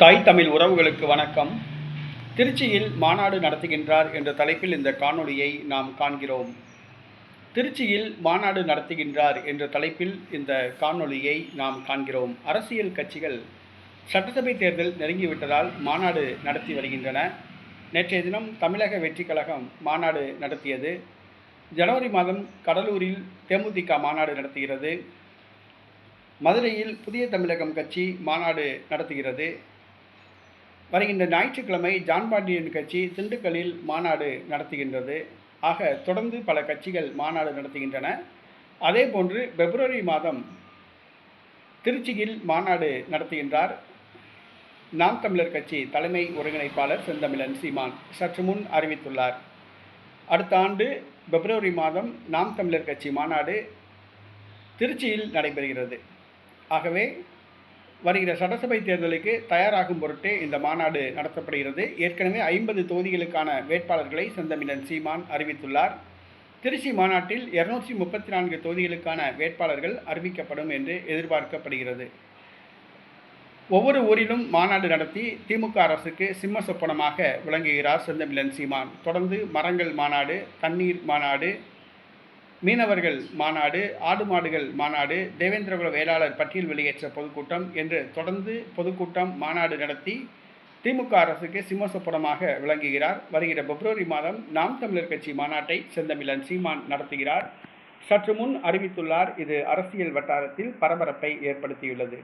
தாய் தமிழ் உறவுகளுக்கு வணக்கம். திருச்சியில் மாநாடு நடத்துகின்றார் என்ற தலைப்பில் இந்த காணொளியை நாம் காண்கிறோம். திருச்சியில் மாநாடு நடத்துகின்றார் என்ற தலைப்பில் இந்த காணொளியை நாம் காண்கிறோம். அரசியல் கட்சிகள் சட்டசபை தேர்தல் நெருங்கிவிட்டதால் மாநாடு நடத்தி வருகின்றன. நேற்றைய தினம் தமிழக வெற்றி கழகம் மாநாடு நடத்தியது. ஜனவரி மாதம் கடலூரில் தேமுதிக மாநாடு நடத்துகிறது. மதுரையில் புதிய தமிழகம் கட்சி மாநாடு நடத்துகிறது. வருகின்ற ஞாயிற்றுக்கிழமை ஜான்பாண்டியன் கட்சி திண்டுக்கல்லில் மாநாடு நடத்துகின்றது. ஆக தொடர்ந்து பல கட்சிகள் மாநாடு நடத்துகின்றன. அதே போன்று பிப்ரவரி மாதம் திருச்சியில் மாநாடு நடத்துகின்றார். நாம் தமிழர் கட்சி தலைமை ஒருங்கிணைப்பாளர் செந்தமிழன் சீமான் சற்று முன் அறிவித்துள்ளார். அடுத்த ஆண்டு பிப்ரவரி மாதம் நாம் தமிழர் கட்சி மாநாடு திருச்சியில் நடைபெறுகிறது. ஆகவே வருகிற சட்டசபை தேர்தலுக்கு தயாராகும் பொருட்டே இந்த மாநாடு நடத்தப்படுகிறது. ஏற்கனவே ஐம்பது தொகுதிகளுக்கான வேட்பாளர்களை செந்தமிழன் சீமான் அறிவித்துள்ளார். திருச்சி மாநாட்டில் இருநூற்றி முப்பத்தி நான்கு தொகுதிகளுக்கான வேட்பாளர்கள் அறிவிக்கப்படும் என்று எதிர்பார்க்கப்படுகிறது. ஒவ்வொரு ஊரிலும் மாநாடு நடத்தி திமுக அரசுக்கு சிம்ம சொப்பனமாக விளங்குகிறார் செந்தமிழன் சீமான். தொடர்ந்து மரங்கள் மாநாடு தண்ணீர் மாநாடு மீனவர்கள் மாநாடு ஆடு மாடுகள் மாநாடு தேவேந்திரகுல வேளாளர் பட்டியல் வெளியேற்ற பொதுக்கூட்டம் என்று தொடர்ந்து பொதுக்கூட்டம் மாநாடு நடத்தி திமுக அரசுக்கு சிம்மசப்படமாக விளங்குகிறார். வருகிற பிப்ரவரி மாதம் நாம் தமிழர் கட்சி மாநாட்டை செந்தமிழன் சீமான் நடத்துகிறார். சற்று முன் அறிவித்துள்ளார் இது அரசியல் வட்டாரத்தில் பரபரப்பை ஏற்படுத்தியுள்ளது.